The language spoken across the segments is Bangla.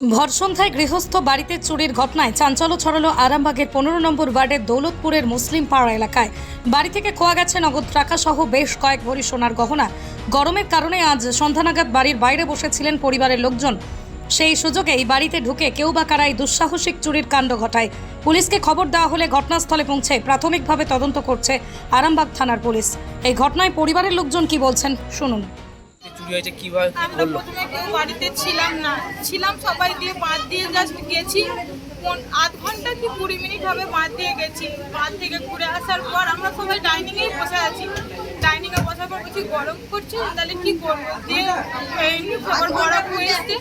ভর সন্ধ্যায় গৃহস্থ বাড়িতে চুরির ঘটনায় চাঞ্চল্য ছড়ালো আরামবাগের পনেরো নম্বর ওয়ার্ডের দৌলতপুরের মুসলিম পাড়া এলাকায়। বাড়ি থেকে খোয়া গেছে নগদ টাকা সহ বেশ কয়েক ভরি সোনার গহনা। গরমের কারণে আজ সন্ধ্যা নাগাদ বাড়ির বাইরে বসেছিলেন পরিবারের লোকজন। সেই সুযোগেই বাড়িতে ঢুকে কেউ বা কারাই দুঃসাহসিক চুরির কাণ্ড ঘটায়। পুলিশকে খবর দেওয়া হলে ঘটনাস্থলে পৌঁছে প্রাথমিকভাবে তদন্ত করছে আরামবাগ থানার পুলিশ। এই ঘটনায় পরিবারের লোকজন কি বলছেন, শুনুন। চুরি হয়েছে কীভাবে আমরা বলল প্রথমে কেউ বাড়িতে ছিলাম না। ছিলাম সবাই দিয়ে বাদ দিয়ে জাস্ট গেছি। আধ ঘণ্টা কি কুড়ি মিনিট হবে বাদ দিয়ে গেছি। বাদ থেকে ঘুরে আসার পর আমরা সবাই ডাইনিং এই বসে আছি। ডাইনিং এ বসার পর কিছু গরম করছে? তাহলে কি করব? দিয়ে খাবার বড় এসছে।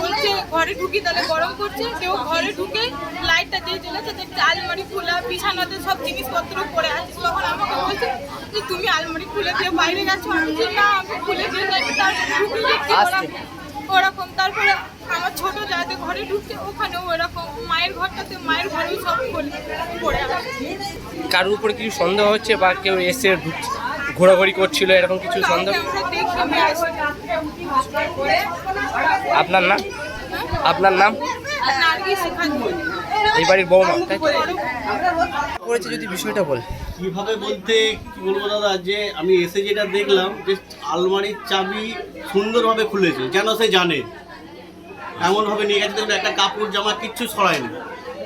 বলছে ঘরে ঢুকি তাহলে গরম করছে। কেউ ঘরে ঢুকে লাইটটা দিয়ে চলেছে দেখছে আলমারি খোলা বিছানাতে সব জিনিসপত্র পড়ে আছে। তখন আমাকে বলছে যে তুমি আলমারি খুলে দিয়ে বাইরে গেছো? আমি না আমি ওরকম তারপরে আমার ছোট যাতে ঘরে ঢুকছে ওখানেও ওরকম মায়ের ঘরটাতে মায়ের ঘরেও সব পড়ে কারোর উপরে কিছু সন্দেহ হচ্ছে বা কেউ এসে ঢুকছে ঘোরাঘুরি করছিল এরকম কিছু সন্দেহ? আপনার নাম? আপনার নাম? আর নার্গিস খান এই বাড়ির বৌমা করেছে যদি বিষয়টা বল। কীভাবে বলতে কি বলব দাদা যে আমি এসে যেটা দেখলাম যে আলমারির চাবি সুন্দরভাবে খুলেছে যেন সে জানে। এমনভাবে নিয়ে গেছে দেখুন একটা কাপড় জামা কিচ্ছু ছড়ায়নি।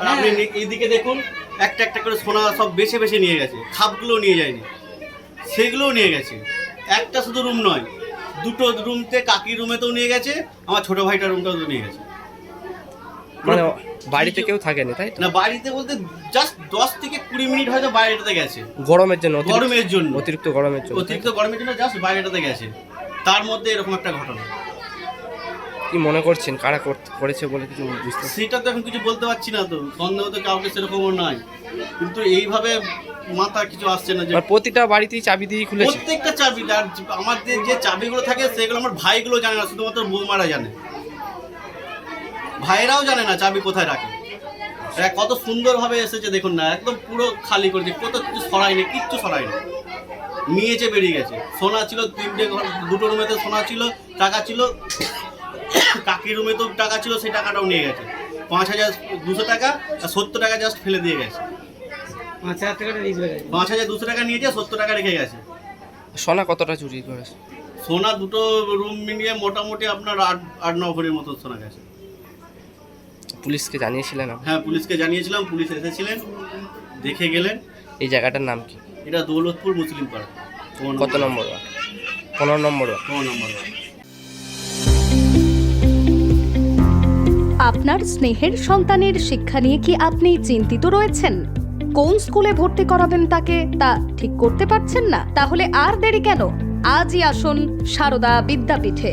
আর আপনি নি- এইদিকে দেখুন একটা একটা করে সোনা সব বেছে বেছে নিয়ে গেছে খাপগুলোও নিয়ে যায়নি সেগুলোও নিয়ে গেছে। একটা শুধু রুম নয় দুটো রুমতে কাকির রুমেতেও নিয়ে গেছে আমার ছোট ভাইটার রুমটাও তো নিয়ে গেছে। মানে বাড়িতে কেউ থাকেনি তাই না বাড়িতে বলতে জাস্ট দশ থেকে কুড়ি মিনিট হয়তো বাইরেটাতে গেছে। গরমের জন্য গরমের জন্য। অতিরিক্ত গরমের জন্য অতিরিক্ত গরমের জন্য জাস্ট বাইরেটাতে গেছে। তার মধ্যে এরকম একটা ঘটনা। কি মনে করছেন? কারা করেছে বলে কিছু বুঝতে সেটা তো এখন কিছু বলতে পারছি না তো। সন্দেহ তো কাউকে সেরকমও নাই। কিন্তু এইভাবে মাথা কিছু আসছে না যে প্রতিটা বাড়িতেই চাবি দিয়ে খুলেছে। প্রত্যেকটা চাবি আর আমাদের যে চাবিগুলো থাকে সেগুলো আমার ভাইগুলো জানে না শুধুমাত্র বৌমারা জানে। ভাইরাও জানে না চাবি কোথায় রাখে। কত সুন্দরভাবে এসেছে দেখুন না একদম পুরো খালি করেছে কত কিছু সরায়নি কিচ্ছু সরায়নি। নিয়েছে বেরিয়ে গেছে সোনা ছিল তিনটে ঘর দুটো রুমেতে সোনা ছিল টাকা ছিল কাকির রুমে তো টাকা ছিল সেই টাকাটাও নিয়ে গেছে। পাঁচ হাজার দুশো টাকা আর সত্তর টাকা জাস্ট ফেলে দিয়ে গেছে। পাঁচ হাজার দুশো টাকা নিয়েছে সত্তর টাকা রেখে গেছে। সোনা কতটা চুরি করেছে? সোনা দুটো রুম মিলিয়ে মোটামুটি আপনার আট আট ন ভরির মতো সোনা গেছে। পুলিশকে জানিয়েছিলেন আপনি? হ্যাঁ পুলিশকে জানিয়েছিলাম পুলিশ এসেছিলেন দেখে গেলেন। এই জায়গাটার নাম কি? এটা দৌলতপুর মুসলিম পাড়া। কত নম্বর ওয়ার্ড? পনেরো নম্বর ওয়ার্ড। নম্বর। আপনার স্নেহের সন্তানের শিক্ষা নিয়ে কি আপনি চিন্তিত রয়েছেন? কোন স্কুলে ভর্তি করাবেন তাকে তা ঠিক করতে পারছেন না? তাহলে আর দেরি কেন? আজই আসুন সারদা বিদ্যাপীঠে।